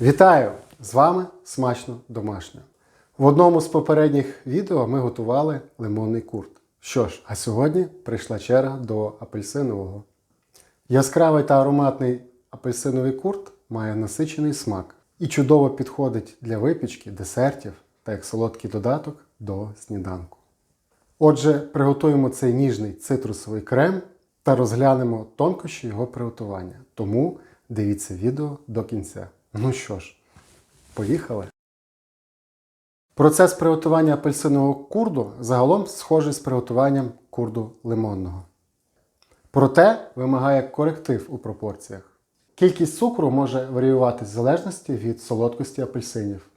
Вітаю! З вами смачно домашньо. В одному з попередніх відео ми готували лимонний курт. Що ж, а сьогодні прийшла черга до апельсинового. Яскравий та ароматний апельсиновий курт має насичений смак і чудово підходить для випічки, десертів та як солодкий додаток до сніданку. Отже, приготуємо цей ніжний цитрусовий крем та розглянемо тонкощі його приготування. Тому дивіться відео до кінця. Ну що ж, поїхали! Процес приготування апельсинового курду загалом схожий з приготуванням курду лимонного. Проте вимагає коректив у пропорціях. Кількість цукру може варіюватися в залежності від солодкості апельсинів.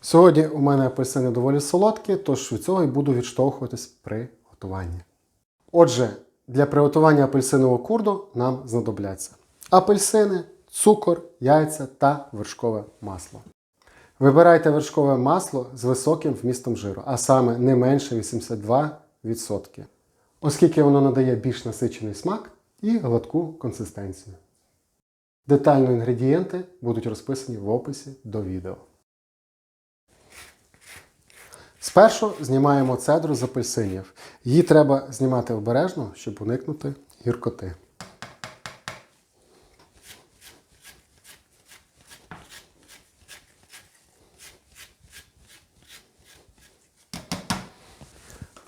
Сьогодні у мене апельсини доволі солодкі, тож від цього і буду відштовхуватись при готуванні. Отже, для приготування апельсинового курду нам знадобляться апельсини, цукор, яйця та вершкове масло. Вибирайте вершкове масло з високим вмістом жиру, а саме не менше 82%, оскільки воно надає більш насичений смак і гладку консистенцію. Детально інгредієнти будуть розписані в описі до відео. Спершу знімаємо цедру з апельсинів. Її треба знімати обережно, щоб уникнути гіркоти.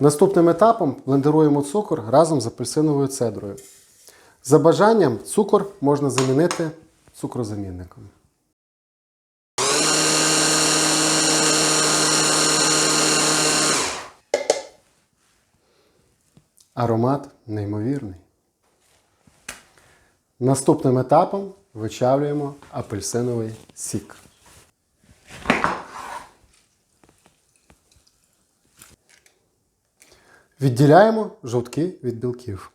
Наступним етапом блендеруємо цукор разом з апельсиновою цедрою. За бажанням цукор можна замінити цукрозамінником. Аромат неймовірний. Наступним етапом вичавлюємо апельсиновий сік. Відділяємо жовтки від білків.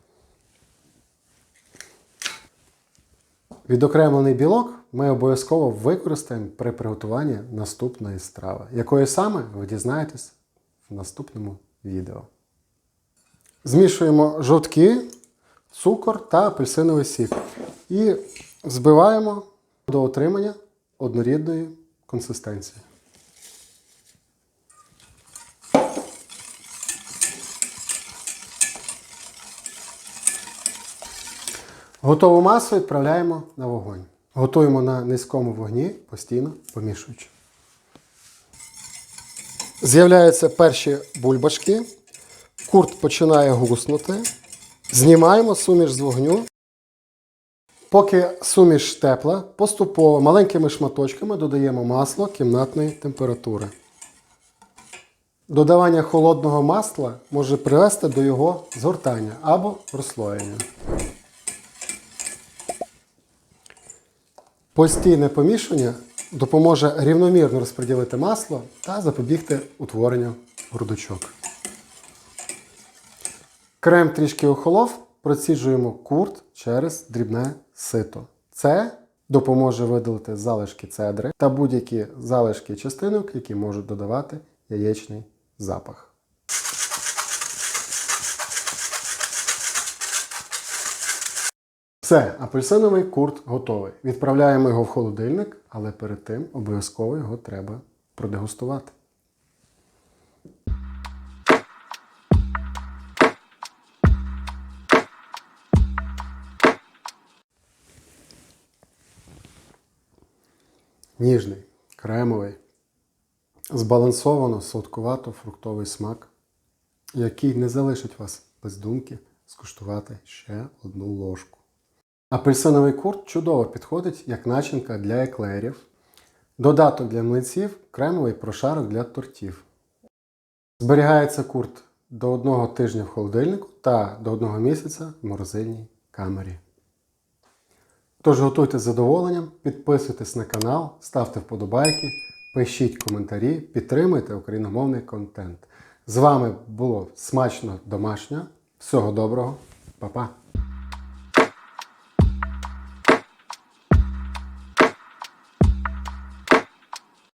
Відокремлений білок ми обов'язково використаємо при приготуванні наступної страви, якої саме ви дізнаєтесь в наступному відео. Змішуємо жовтки, цукор та апельсиновий сік. І збиваємо до отримання однорідної консистенції. Готову масу відправляємо на вогонь. Готуємо на низькому вогні, постійно помішуючи. З'являються перші бульбашки. Курт починає гуснути. Знімаємо суміш з вогню. Поки суміш тепла, поступово маленькими шматочками додаємо масло кімнатної температури. Додавання холодного масла може привести до його згортання або розслоєння. Постійне помішування допоможе рівномірно розподілити масло та запобігти утворенню грудочок. Крем трішки охолов, проціджуємо курт через дрібне сито. Це допоможе видалити залишки цедри та будь-які залишки частинок, які можуть додавати яєчний запах. Все, апельсиновий курт готовий. Відправляємо його в холодильник, але перед тим обов'язково його треба продегустувати. Ніжний, кремовий, збалансовано солодкувато-фруктовий смак, який не залишить вас без думки скуштувати ще одну ложку. Апельсиновий курт чудово підходить як начинка для еклерів, додаток для млинців, кремовий прошарок для тортів. Зберігається курт до одного тижня в холодильнику та до одного місяця в морозильній камері. Тож готуйте з задоволенням, підписуйтесь на канал, ставте вподобайки, пишіть коментарі, підтримуйте україномовний контент. З вами було смачно домашньо. Всього доброго, Па-па!